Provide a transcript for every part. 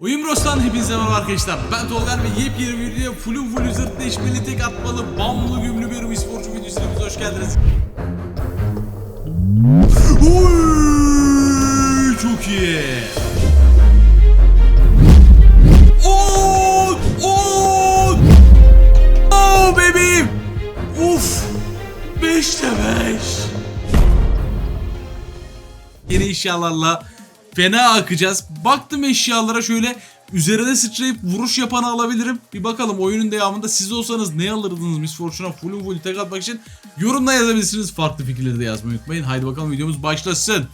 Oyun Bros'tan hepinize merhaba arkadaşlar. Ben Tolga ve yepyeni bir video full'un full zırt değişmeli tek atmalı bamlı gümlü bir sporcu videosuna hoş geldiniz. Oy, çok iyi. Oo, oo, oo bebeğim. Uf. 5'te 5. Yeni eşyalarla fena akacağız. Baktım eşyalara şöyle üzerine sıçrayıp vuruş yapanı alabilirim. Bir bakalım oyunun devamında siz olsanız ne alırdınız Miss Fortune'a full full tek atmak için yorumda yazabilirsiniz. Farklı fikirleri de yazmayı unutmayın. Haydi bakalım videomuz başlasın.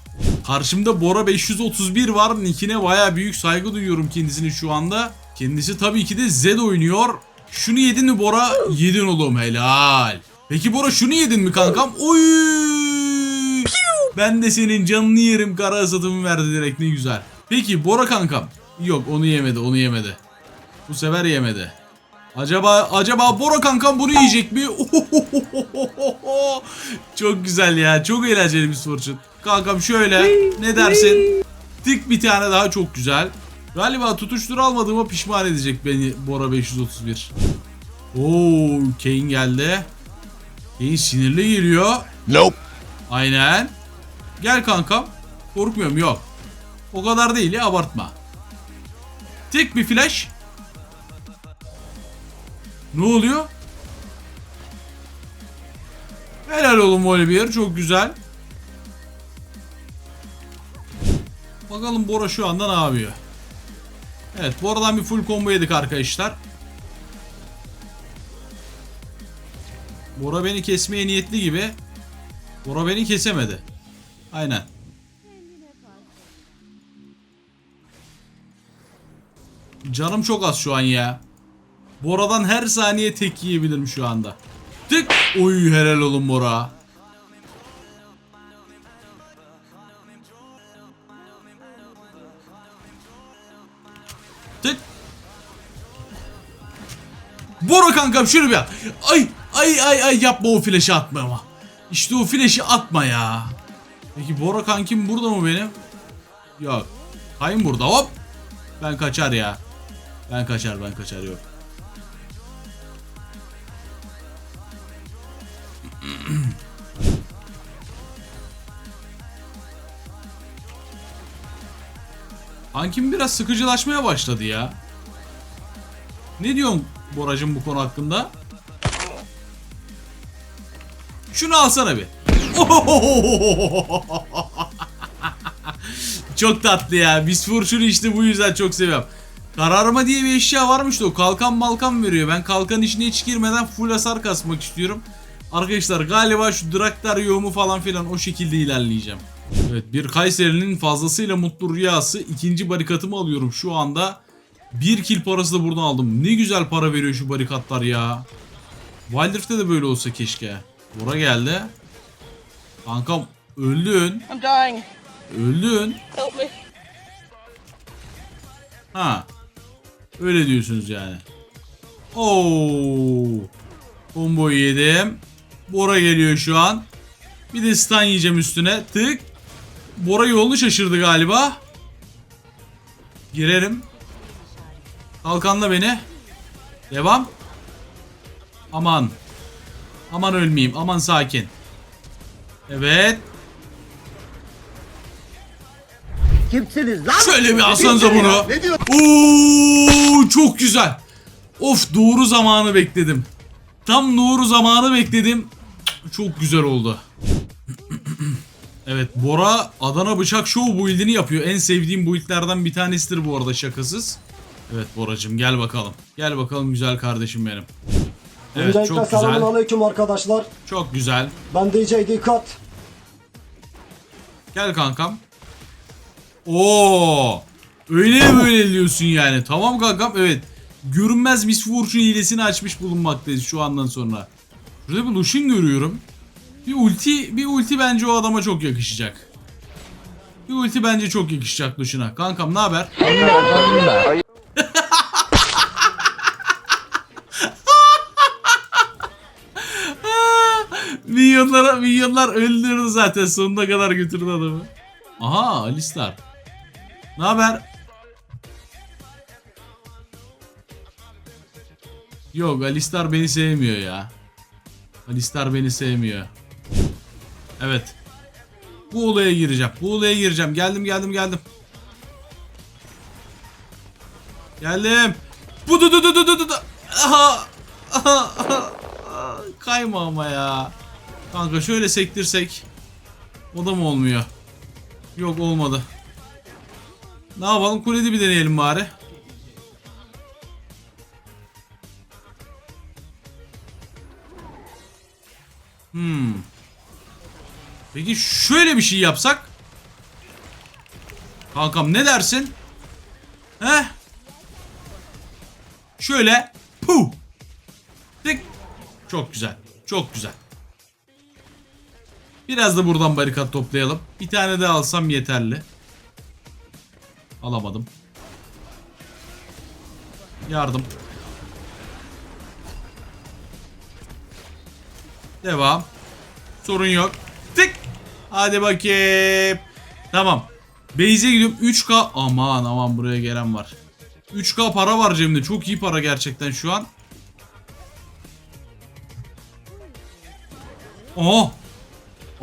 Karşımda Bora 531 var. Nickine baya büyük saygı duyuyorum kendisini şu anda. Kendisi tabii ki de Zed oynuyor. Şunu yedin mi Bora? Yedin oğlum helal. Peki Bora şunu yedin mi kankam? Oy! Ben de senin canını yerim kara hasatımı verdi direkt ne güzel. Peki Bora kankam. Yok onu yemedi onu yemedi. Bu sefer yemedi. Acaba acaba Bora kankam bunu yiyecek mi? çok güzel ya. Çok eğlenceli bir fortune. Kankam şöyle ne dersin? Tık bir tane daha çok güzel. Galiba tutuştur almadığıma pişman edecek beni Bora 531. Oo Kane geldi. Kane sinirli geliyor. Nope. Aynen. Gel kankam. Korkmuyorum yok. O kadar değil ya abartma. Tek bir flash. Ne oluyor? Helal oğlum Olivier çok güzel. Bakalım Bora şu anda ne yapıyor? Evet Bora'dan bir full combo yedik arkadaşlar. Bora beni kesmeye niyetli gibi. Bora beni kesemedi. Aynen. Canım çok az şu an ya. Bora'dan her saniye tek yiyebilirim şu anda. Tık. Oy helal olun Bora. Tık. Bora kankam şunu bir at. Ay ay ay ay yapma o flash'ı atma ama. İşte o flash'ı atma ya. Peki Bora kankim burada mı benim? Yok. Kayın burada hop. Ben kaçar ya. Ben kaçar ben kaçar yok. Kankim biraz sıkıcılaşmaya başladı ya. Ne diyorsun Boracım bu konu hakkında? Şunu alsana bir. çok tatlı ya. Miss Fortune'u işte bu yüzden çok seviyorum. Kararma diye bir eşya varmış da o kalkan malkan veriyor. Ben kalkan içine hiç girmeden full hasar kasmak istiyorum. Arkadaşlar galiba şu Draktar yoğumu falan filan o şekilde ilerleyeceğim. Evet bir Kayseri'nin fazlasıyla mutlu rüyası. ikinci barikatımı alıyorum şu anda. Bir kill parası da buradan aldım. Ne güzel para veriyor şu barikatlar ya. Wild Rift'te de böyle olsa keşke. Bora geldi. Kankam öldün. I'm dying. Öldün. Help me. Ha. Öyle diyorsunuz yani. Oo. Komboyu yedim. Bora geliyor şu an. Bir de stun yiyeceğim üstüne. Tık. Bora yolunu şaşırdı galiba. Girerim. Kalkanla beni. Devam. Aman. Aman ölmeyeyim. Aman sakin. Evet. Kimsiniz lan? Şöyle bir alsanıza bunu. Ne diyor? Oo çok güzel. Of doğru zamanı bekledim. Tam doğru zamanı bekledim. Çok güzel oldu. evet Bora Adana Bıçak Show build'ini yapıyor. En sevdiğim build'lerden bir tanesidir bu arada şakasız. Evet Boracım gel bakalım. Gel bakalım güzel kardeşim benim. Evet Öncelikle çok selamun güzel. aleyküm arkadaşlar. Çok güzel. Ben DJ Dikkat. Gel kankam. Oo! Öyle böyle diyorsun yani? Tamam kankam evet. Görünmez Miss Fortune hilesini açmış bulunmaktayız şu andan sonra. Burada bir Lucian görüyorum. Bir ulti, bir ulti bence o adama çok yakışacak. Bir ulti bence çok yakışacak Lucian'a. Kankam ne haber? milyonlar, milyonlar öldürdü zaten. Sonuna kadar götürdü adamı. Aha Alistar. Ne haber? Yok Alistar beni sevmiyor ya. Alistar beni sevmiyor. Evet. Bu olaya gireceğim. Bu olaya gireceğim. Geldim geldim geldim. Geldim. Bu du du du du du du. Aha. Aha. Aha. Kayma ama ya. Kanka şöyle sektirsek. O da mı olmuyor? Yok olmadı. Ne yapalım kulede bir deneyelim bari. Hmm. Peki şöyle bir şey yapsak? Kankam ne dersin? He? Şöyle. Puh. Çok güzel. Çok güzel. Biraz da buradan barikat toplayalım. Bir tane daha alsam yeterli. Alamadım. Yardım. Devam. Sorun yok. Tık. Hadi bakayım. Tamam. Base'e gidiyorum. 3K. Aman aman buraya gelen var. 3K para var cebimde. Çok iyi para gerçekten şu an. Aa.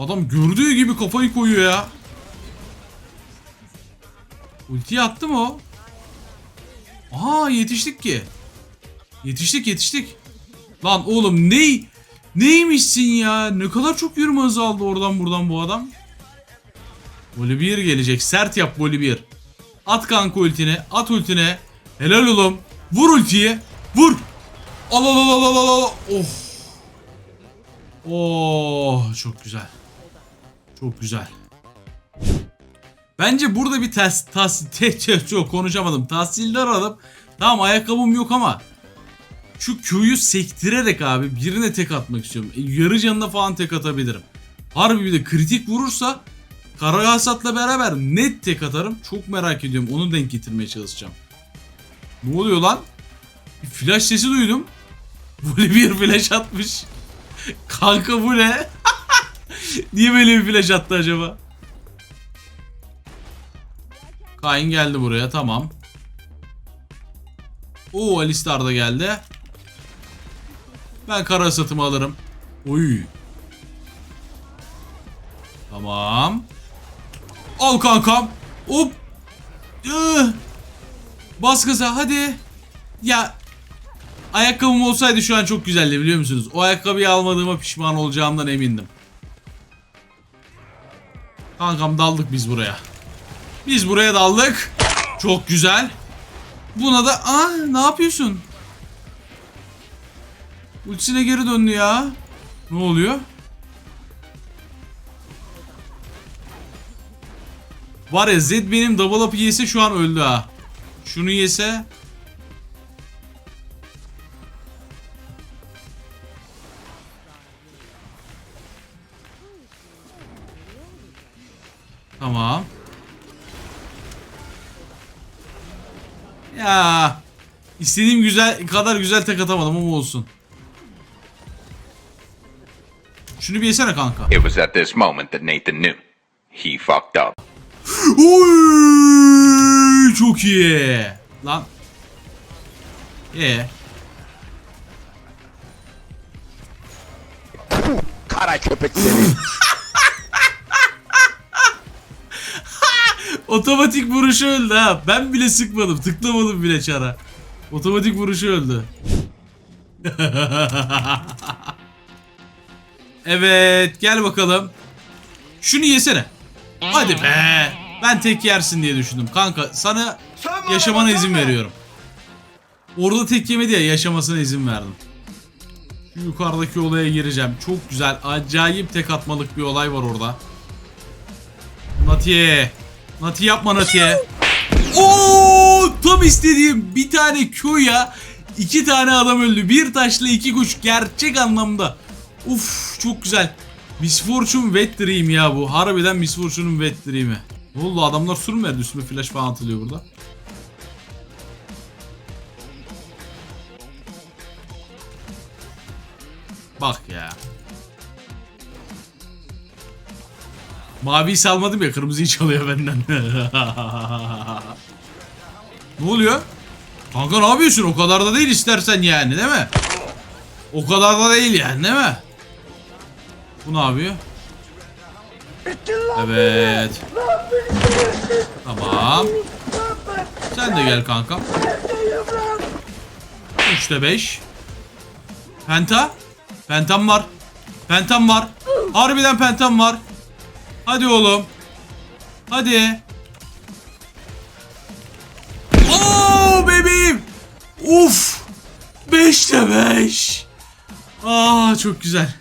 Adam gördüğü gibi kafayı koyuyor ya. Ultiyi attı mı o? Aa yetiştik ki. Yetiştik yetiştik. Lan oğlum ney? Neymişsin ya? Ne kadar çok yürüme hızı aldı oradan buradan bu adam. Volibear gelecek. Sert yap Volibear. At kanka ultine. At ultine. Helal oğlum. Vur ultiyi. Vur. Al al al al al. al. Oh. Oh çok güzel. Çok güzel. Bence burada bir tas tas te, te- çok konuşamadım. Tahsildar alıp tamam ayakkabım yok ama şu Q'yu sektirerek abi birine tek atmak istiyorum. E, yarı canına falan tek atabilirim. Harbi bir de kritik vurursa Karahasat'la beraber net tek atarım. Çok merak ediyorum. Onu denk getirmeye çalışacağım. Ne oluyor lan? Bir flash sesi duydum. Böyle bir flash atmış. Kanka bu ne? Niye böyle bir flash attı acaba? Kain geldi buraya tamam. Oo Alistar da geldi. Ben kara satımı alırım. Oy. Tamam. Al kankam. Hop. Ih. Bas gaza hadi. Ya ayakkabım olsaydı şu an çok güzeldi biliyor musunuz? O ayakkabıyı almadığıma pişman olacağımdan emindim. Kankam daldık biz buraya. Biz buraya daldık. Çok güzel. Buna da aa ne yapıyorsun? Ultisine geri döndü ya. Ne oluyor? Var ya Zed benim double up'ı yese şu an öldü ha. Şunu yese istediğim güzel kadar güzel tek atamadım ama olsun. Şunu bir yesene kanka. It was at this moment that Nathan knew. He fucked up. Oy, çok iyi. Lan. Ee, Kara köpek seni. otomatik vuruşu öldü ha. Ben bile sıkmadım. Tıklamadım bile çara. Otomatik vuruşu öldü. evet, gel bakalım. Şunu yesene. Hadi be. Ben tek yersin diye düşündüm. Kanka sana yaşamana izin veriyorum. Orada tek yemedi ya yaşamasına izin verdim. Şu yukarıdaki olaya gireceğim. Çok güzel. Acayip tek atmalık bir olay var orada. Natiye. Nati yapma Natiye. Tam istediğim bir tane Q'ya iki tane adam öldü. Bir taşla iki kuş gerçek anlamda. Uf çok güzel. Miss Fortune Wet Dream ya bu. Harbiden Miss Fortune'un Wet Dream'i. Ne oldu adamlar verdi üstüme flash falan atılıyor burada. Bak ya. Maviyi salmadım ya kırmızıyı çalıyor benden. ne oluyor? Kanka ne yapıyorsun? O kadar da değil istersen yani değil mi? O kadar da değil yani değil mi? Bu ne yapıyor? Evet. Tamam. Sen de gel kanka. 3'te 5. Penta. Pentam var. Pentam var. Harbiden pentam var. Hadi oğlum. Hadi. Uf. 5'te 5. Aa çok güzel.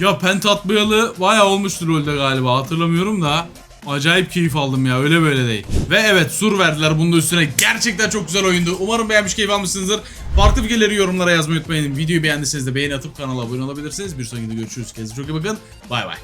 Ya penta atmayalı bayağı olmuştur rolde galiba hatırlamıyorum da. Acayip keyif aldım ya öyle böyle değil. Ve evet sur verdiler bunun üstüne. Gerçekten çok güzel oyundu. Umarım beğenmiş keyif almışsınızdır. Farklı fikirleri yorumlara yazmayı unutmayın. Videoyu beğendiyseniz de beğeni atıp kanala abone olabilirsiniz. Bir sonraki videoda görüşürüz. Kendinize çok iyi bakın. Bay bay.